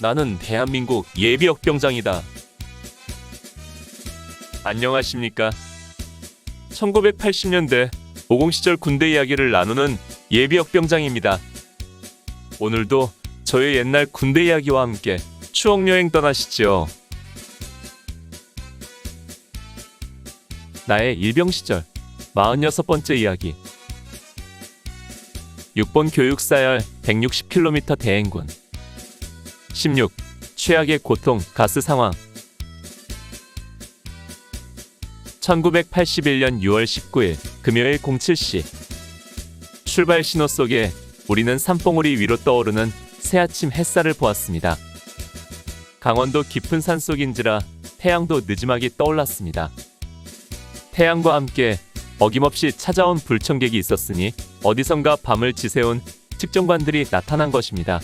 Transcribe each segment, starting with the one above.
나는 대한민국 예비역 병장이다. 안녕하십니까? 1980년대 50 시절 군대 이야기를 나누는 예비역 병장입니다. 오늘도 저의 옛날 군대 이야기와 함께 추억 여행 떠나시죠. 나의 일병 시절 46번째 이야기 6번 교육사열 160km 대행군 16. 최악의 고통 가스 상황 1981년 6월 19일 금요일 07시 출발 신호 속에 우리는 산봉우리 위로 떠오르는 새아침 햇살을 보았습니다. 강원도 깊은 산속인지라 태양도 느지막이 떠올랐습니다. 태양과 함께 어김없이 찾아온 불청객이 있었으니 어디선가 밤을 지새운 측정관들이 나타난 것입니다.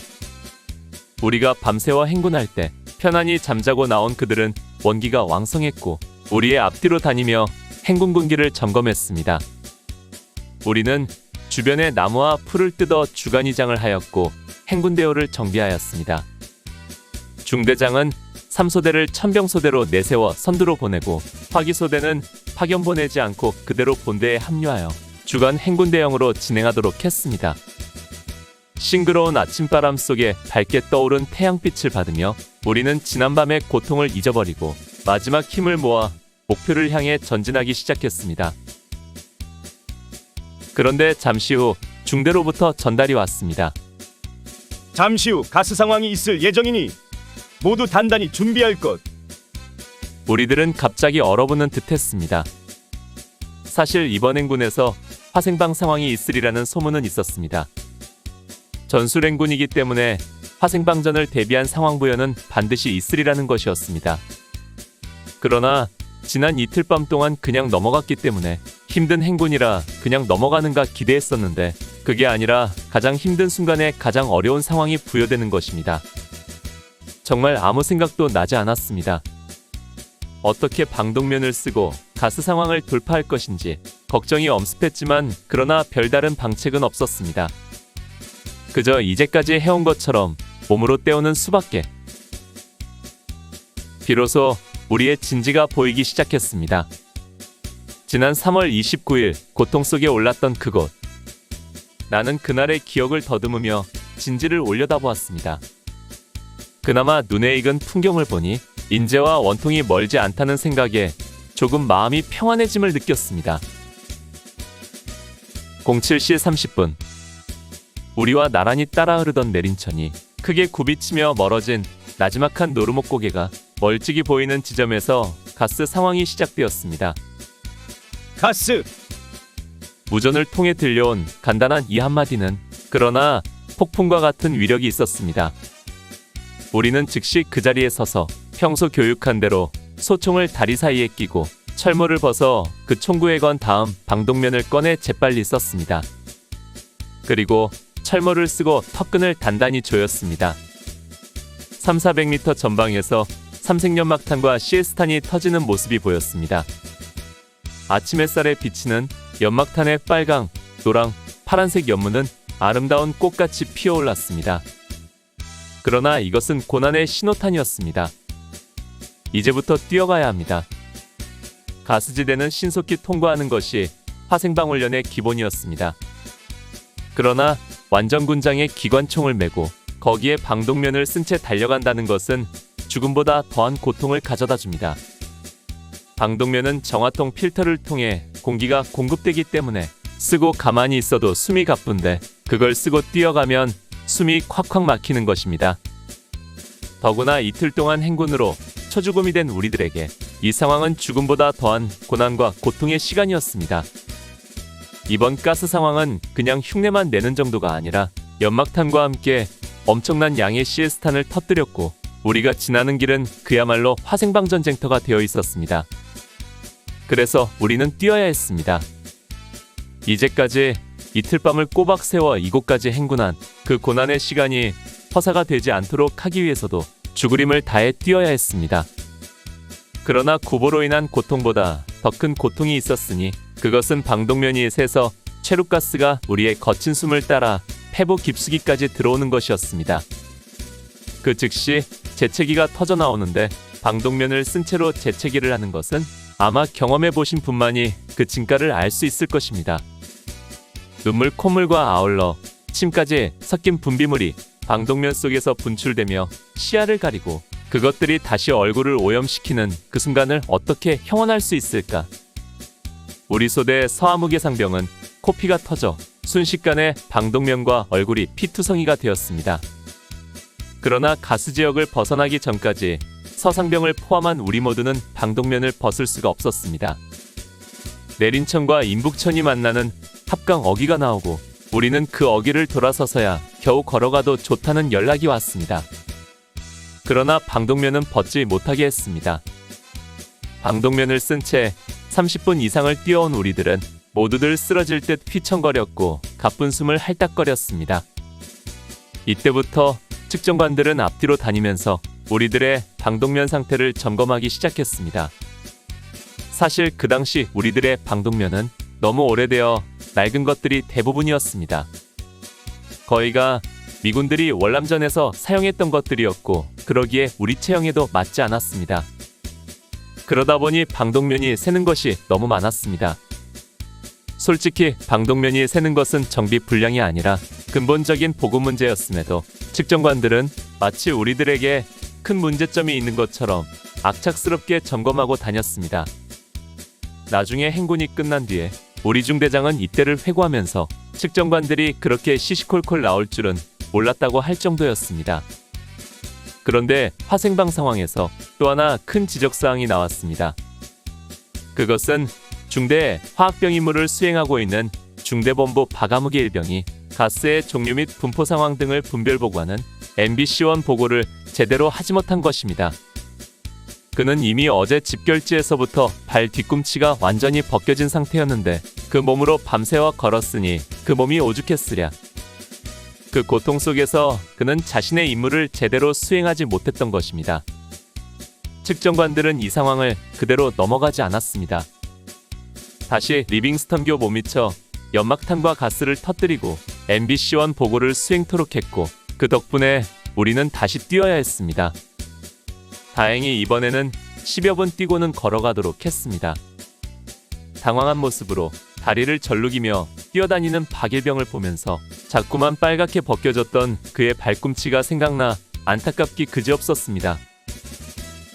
우리가 밤새워 행군할 때 편안히 잠자고 나온 그들은 원기가 왕성했고 우리의 앞뒤로 다니며 행군 군기를 점검했습니다. 우리는 주변의 나무와 풀을 뜯어 주간이장을 하였고 행군대오를 정비하였습니다. 중대장은 삼소대를 천병소대로 내세워 선두로 보내고 화기소대는 파견 보내지 않고 그대로 본대에 합류하여 주간 행군대형으로 진행하도록 했습니다. 싱그러운 아침바람 속에 밝게 떠오른 태양빛을 받으며 우리는 지난밤의 고통을 잊어버리고 마지막 힘을 모아 목표를 향해 전진하기 시작했습니다. 그런데 잠시 후 중대로부터 전달이 왔습니다. 잠시 후 가스 상황이 있을 예정이니 모두 단단히 준비할 것. 우리들은 갑자기 얼어붙는 듯했습니다. 사실 이번 행군에서 화생방 상황이 있으리라는 소문은 있었습니다. 전술행군이기 때문에 화생방전을 대비한 상황 부여는 반드시 있으리라는 것이었습니다. 그러나 지난 이틀 밤 동안 그냥 넘어갔기 때문에 힘든 행군이라 그냥 넘어가는가 기대했었는데 그게 아니라 가장 힘든 순간에 가장 어려운 상황이 부여되는 것입니다. 정말 아무 생각도 나지 않았습니다. 어떻게 방독면을 쓰고 가스 상황을 돌파할 것인지 걱정이 엄습했지만 그러나 별다른 방책은 없었습니다. 그저 이제까지 해온 것처럼 몸으로 때우는 수밖에. 비로소 우리의 진지가 보이기 시작했습니다. 지난 3월 29일 고통 속에 올랐던 그곳. 나는 그날의 기억을 더듬으며 진지를 올려다보았습니다. 그나마 눈에 익은 풍경을 보니 인재와 원통이 멀지 않다는 생각에 조금 마음이 평안해짐을 느꼈습니다. 07시 30분. 우리와 나란히 따라 흐르던 내린천이 크게 굽이치며 멀어진 나지막한 노루목 고개가 멀찍이 보이는 지점에서 가스 상황이 시작되었습니다. 가스 무전을 통해 들려온 간단한 이 한마디는 그러나 폭풍과 같은 위력이 있었습니다. 우리는 즉시 그 자리에 서서 평소 교육한 대로 소총을 다리 사이에 끼고 철모를 벗어 그 총구에 건 다음 방독면을 꺼내 재빨리 썼습니다. 그리고 철모를 쓰고 턱끈을 단단히 조였습니다. 3, 400m 전방에서 삼색연막탄과 시에스탄이 터지는 모습이 보였습니다. 아침 햇살에 비치는 연막탄의 빨강, 노랑, 파란색 연문은 아름다운 꽃같이 피어올랐습니다. 그러나 이것은 고난의 신호탄이었습니다. 이제부터 뛰어가야 합니다. 가스지대는 신속히 통과하는 것이 화생방훈련의 기본이었습니다. 그러나 완전군장의 기관총을 메고 거기에 방독면을 쓴 채 달려간다는 것은 죽음보다 더한 고통을 가져다 줍니다. 방독면은 정화통 필터를 통해 공기가 공급되기 때문에 쓰고 가만히 있어도 숨이 가쁜데 그걸 쓰고 뛰어가면 숨이 콱콱 막히는 것입니다. 더구나 이틀 동안 행군으로 초죽음이 된 우리들에게 이 상황은 죽음보다 더한 고난과 고통의 시간이었습니다. 이번 가스 상황은 그냥 흉내만 내는 정도가 아니라 연막탄과 함께 엄청난 양의 시에스탄을 터뜨렸고 우리가 지나는 길은 그야말로 화생방 전쟁터가 되어 있었습니다. 그래서 우리는 뛰어야 했습니다. 이제까지 이틀 밤을 꼬박 세워 이곳까지 행군한 그 고난의 시간이 허사가 되지 않도록 하기 위해서도 죽으림을 다해 뛰어야 했습니다. 그러나 구보로 인한 고통보다 더 큰 고통이 있었으니 그것은 방독면이 새서 체류가스가 우리의 거친 숨을 따라 폐부 깊숙이까지 들어오는 것이었습니다. 그 즉시 재채기가 터져 나오는데 방독면을 쓴 채로 재채기를 하는 것은 아마 경험해 보신 분만이 그 진가를 알 수 있을 것입니다. 눈물 콧물과 아울러 침까지 섞인 분비물이 방독면 속에서 분출되며 시야를 가리고 그것들이 다시 얼굴을 오염시키는 그 순간을 어떻게 형언할 수 있을까? 우리 소대 서아무개 상병은 코피가 터져 순식간에 방독면과 얼굴이 피투성이가 되었습니다. 그러나 가스 지역을 벗어나기 전까지 서상병을 포함한 우리 모두는 방독면을 벗을 수가 없었습니다. 내린천과 인북천이 만나는 합강 어기가 나오고 우리는 그 어기를 돌아서서야 겨우 걸어가도 좋다는 연락이 왔습니다. 그러나 방독면은 벗지 못하게 했습니다. 방독면을 쓴 채 30분 이상을 뛰어온 우리들은 모두들 쓰러질 듯 휘청거렸고 가쁜 숨을 할딱거렸습니다. 이때부터 측정관들은 앞뒤로 다니면서 우리들의 방독면 상태를 점검하기 시작했습니다. 사실 그 당시 우리들의 방독면은 너무 오래되어 낡은 것들이 대부분이었습니다. 거의가 미군들이 월남전에서 사용했던 것들이었고 그러기에 우리 체형에도 맞지 않았습니다. 그러다 보니 방독면이 새는 것이 너무 많았습니다. 솔직히 방독면이 새는 것은 정비 불량이 아니라 근본적인 보고 문제였음에도 측정관들은 마치 우리들에게 큰 문제점이 있는 것처럼 악착스럽게 점검하고 다녔습니다. 나중에 행군이 끝난 뒤에 우리 중대장은 이때를 회고하면서 측정관들이 그렇게 시시콜콜 나올 줄은 몰랐다고 할 정도였습니다. 그런데 화생방 상황에서 또 하나 큰 지적사항이 나왔습니다. 그것은 중대 화학병 임무를 수행하고 있는 중대본부 바가무기 일병이 가스의 종류 및 분포 상황 등을 분별 보고하는 MBC1 보고를 제대로 하지 못한 것입니다. 그는 이미 어제 집결지에서부터 발 뒤꿈치가 완전히 벗겨진 상태였는데 그 몸으로 밤새워 걸었으니 그 몸이 오죽했으랴. 그 고통 속에서 그는 자신의 임무를 제대로 수행하지 못했던 것입니다. 측정관들은 이 상황을 그대로 넘어가지 않았습니다. 다시 리빙스턴교 몸미쳐 연막탄과 가스를 터뜨리고 MBC1 보고를 수행토록 했고 그 덕분에 우리는 다시 뛰어야 했습니다. 다행히 이번에는 10여 분 뛰고는 걸어가도록 했습니다. 당황한 모습으로 다리를 절룩이며 뛰어다니는 박일병을 보면서 자꾸만 빨갛게 벗겨졌던 그의 발꿈치가 생각나 안타깝기 그지없었습니다.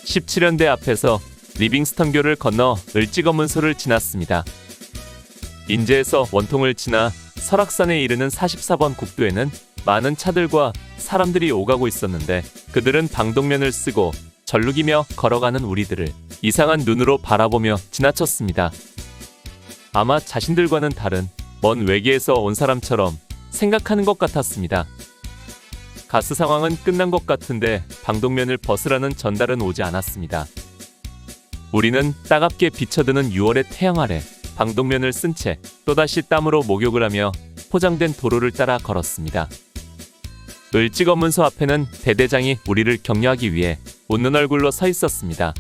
17연대 앞에서 리빙스턴교를 건너 을지검문소를 지났습니다. 인제에서 원통을 지나 설악산에 이르는 44번 국도에는 많은 차들과 사람들이 오가고 있었는데 그들은 방독면을 쓰고 절룩이며 걸어가는 우리들을 이상한 눈으로 바라보며 지나쳤습니다. 아마 자신들과는 다른 먼 외계에서 온 사람처럼 생각하는 것 같았습니다. 가스 상황은 끝난 것 같은데 방독면을 벗으라는 전달은 오지 않았습니다. 우리는 따갑게 비쳐드는 6월의 태양 아래 방독면을 쓴 채 또다시 땀으로 목욕을 하며 포장된 도로를 따라 걸었습니다. 을지검문소 앞에는 대대장이 우리를 격려하기 위해 웃는 얼굴로 서 있었습니다.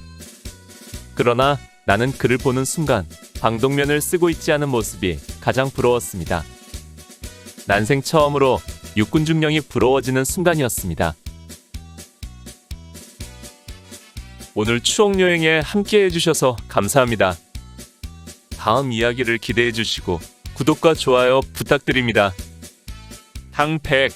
그러나 나는 그를 보는 순간 방독면을 쓰고 있지 않은 모습이 가장 부러웠습니다. 난생 처음으로 육군 중령이 부러워지는 순간이었습니다. 오늘 추억 여행에 함께 해주셔서 감사합니다. 다음 이야기를 기대해 주시고 구독과 좋아요 부탁드립니다. 항백